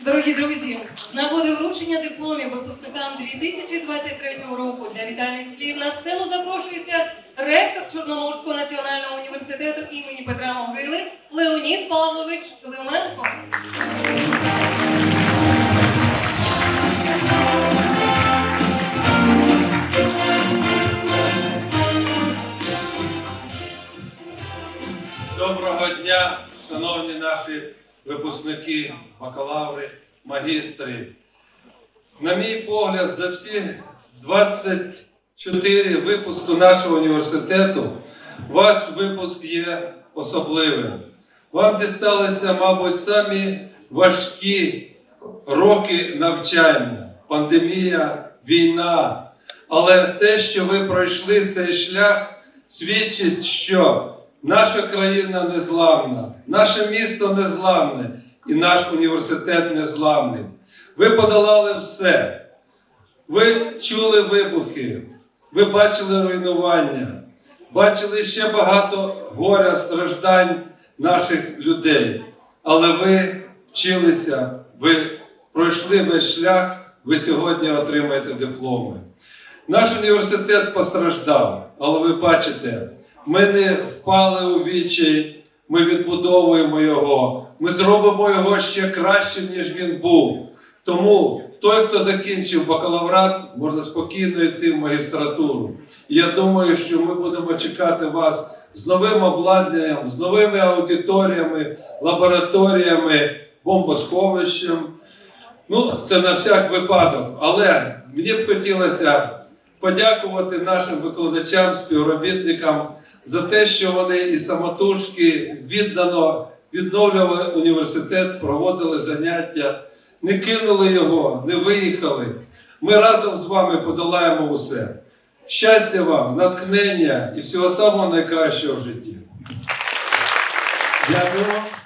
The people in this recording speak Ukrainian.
Дорогі друзі, з нагоди вручення дипломів випускникам 2023 року для вітальних слів на сцену запрошується ректор Чорноморського національного університету імені Петра Могили Леонід Павлович Клименко. Доброго дня, шановні наші випускники, бакалаври, магістри. На мій погляд, за всі 24 випуску нашого університету ваш випуск є особливим. Вам дісталися, мабуть, самі важкі роки навчання, пандемія, війна. Але те, що ви пройшли цей шлях, свідчить, що наша країна незламна, наше місто незламне і наш університет незламний. Ви подолали все. Ви чули вибухи, ви бачили руйнування, бачили ще багато горя, страждань наших людей. Але ви вчилися, ви пройшли весь шлях, ви сьогодні отримаєте дипломи. Наш університет постраждав, але ви бачите, ми не впали у відчай, ми відбудовуємо його, ми зробимо його ще кращим, ніж він був. Тому той, хто закінчив бакалаврат, можна спокійно йти в магістратуру. І я думаю, що ми будемо чекати вас з новим обладнанням, з новими аудиторіями, лабораторіями, бомбосховищем. Ну, це на всяк випадок. Але мені б хотілося подякувати нашим викладачам, співробітникам за те, що вони і самотужки віддано відновлювали університет, проводили заняття, не кинули його, не виїхали. Ми разом з вами подолаємо усе. Щастя вам, натхнення і всього самого найкращого в житті. Дякуємо.